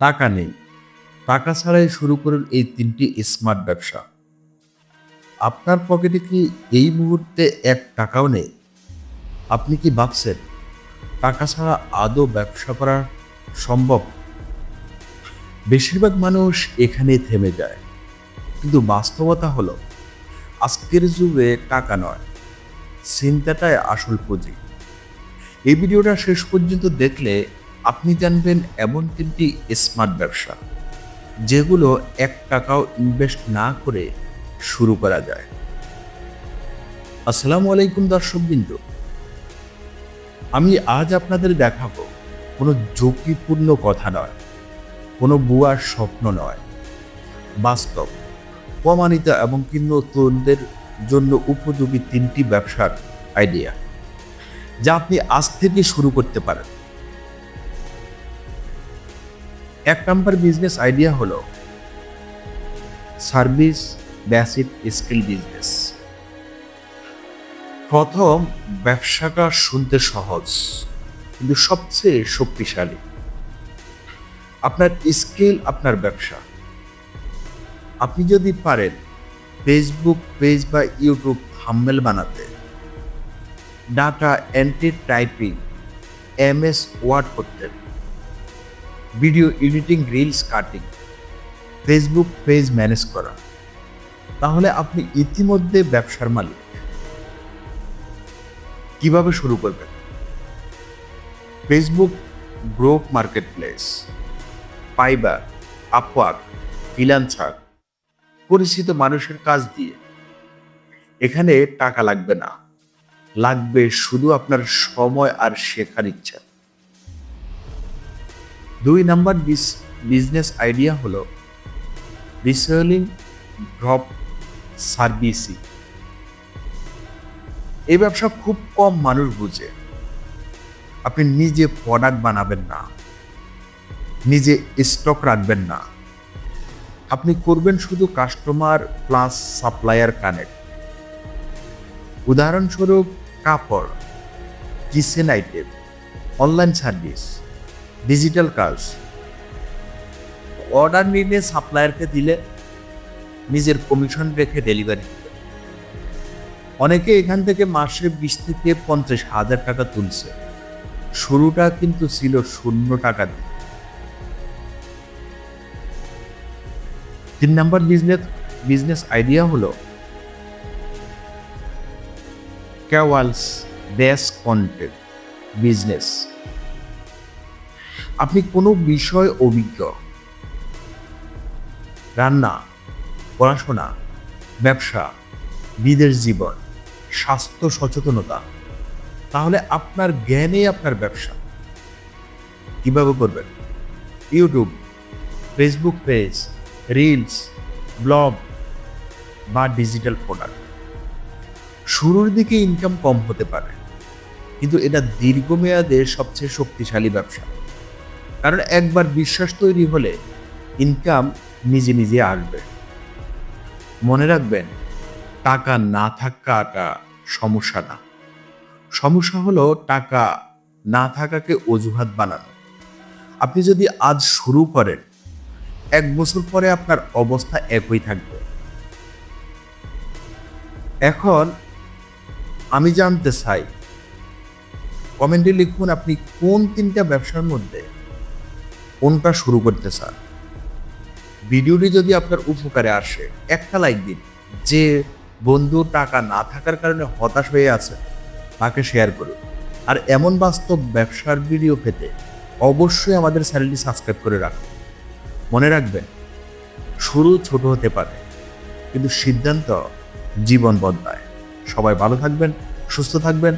টাকা নেই। টাকা ছাড়াই শুরু করুন এই তিনটি স্মার্ট ব্যবসা। আপনার পকেটে কি এই মুহূর্তে এক টাকাও নেই? আপনি কি ভাবছেন, টাকা ছাড়া আদৌ ব্যবসা করা সম্ভব? বেশিরভাগ মানুষ এখানে থেমে যায়। কিন্তু বাস্তবতা হলো, আজকের যুগে টাকা নয়, চিন্তাটাই আসল পুঁজি এই ভিডিওটা শেষ পর্যন্ত দেখলে আপনি জানবেন এমন তিনটি স্মার্ট ব্যবসা, যেগুলো এক টাকাও ইনভেস্ট না করে শুরু করা যায়। আসসালামু আলাইকুম দর্শকবৃন্দ। আমি আজ আপনাদের দেখাবো কোনো ঝুঁকিপূর্ণ কথা নয়, কোনো বুয়ার স্বপ্ন নয়। বাস্তব, প্রমাণিত এবং কি নতুনদের জন্য উপযোগী তিনটি ব্যবসার আইডিয়া যা আপনি আজ থেকে শুরু করতে পারেন। এক নম্বর বিজনেস আইডিয়া হলো সার্ভিস বেসিক স্কিল বিজনেস প্রথম ব্যবসাটা শুনতে সহজ, কিন্তু সবচেয়ে শক্তিশালী। আপনার স্কিল আপনার ব্যবসা। আপনি যদি পারেন ফেসবুক পেজ বা ইউটিউব থাম্বেল বানাতে data entry typing M S Word করতেন। Video editing reels cutting Facebook page manage করা। তাহলে আপনি ইতিমধ্যে ব্যবসার মালিক। কীভাবে শুরু করবেন? Facebook group marketplace Fiverr Upwork freelancer পরিচিত মানুষের কাজ দিয়ে। এখানে টাকা লাগবে না। লাগবে শুধু আপনার সময় আর শেখার ইচ্ছা। দুই নাম্বার বিজনেস আইডিয়া হলো রিসেলিং ড্রপ সার্ভিসিং এই ব্যবসা খুব কম মানুষ বুঝে। আপনি নিজে প্রোডাক্ট বানাবেন না। নিজে স্টক রাখবেন না। আপনি করবেন শুধু কাস্টমার প্লাস সাপ্লায়ার কানেক্ট উদাহরণস্বরূপ কাপড়, kitchen item online service digital কাজ অর্ডার নিলে সাপ্লায়ারকে দিলে নিজের কমিশন রেখে ডেলিভারি অনেকে এখান থেকে মাসে বিশ থেকে পঞ্চাশ হাজার টাকা তুলছে। শুরুটা কিন্তু ছিল শূন্য টাকা দিয়ে। তিন নাম্বার বিজনেস বিজনেস আইডিয়া হলো ক্যাওয়ালস ডেস্ক কন্টেন্ট বিজনেস আপনি কোনো বিষয় অভিজ্ঞ। রান্না, পড়াশোনা, ব্যবসা, বিদেশ জীবন, স্বাস্থ্য সচেতনতা, তাহলে আপনার জ্ঞানে আপনার ব্যবসা। কীভাবে করবেন? YouTube, Facebook page, reels, blog বা ডিজিটাল প্রোডাক্ট। শুরুর দিকে ইনকাম কম হতে পারে, কিন্তু এটা দীর্ঘমেয়াদে সবচেয়ে শক্তিশালী ব্যবসা। কারণ একবার বিশ্বাস তৈরি হলে ইনকাম নিজে নিজে আসবে। মনে রাখবেন, টাকা না থাকাটা সমস্যা না। সমস্যা হলো টাকা না থাকাকে অজুহাত বানানো। আপনি যদি আজ শুরু করেন, এক বছর পরে আপনার অবস্থা একই থাকবে। এখন আমি জানতে চাই কমেন্টে লিখুন আপনি কোন তিনটা ব্যবসার মধ্যে কোনটা শুরু করতে চান। ভিডিওটি যদি আপনার উপকারে আসে, একটা লাইক দিন। যে বন্ধু টাকা না থাকার কারণে হতাশ হয়ে আছে, তাকে শেয়ার করুন। আর এমন বাস্তব ব্যবসার ভিডিও পেতে অবশ্যই আমাদের চ্যানেলটি সাবস্ক্রাইব করে রাখুন। মনে রাখবেন, শুরু ছোট হতে পারে, কিন্তু সিদ্ধান্ত জীবন বদলায়। সবাই ভালো থাকবেন, সুস্থ থাকবেন।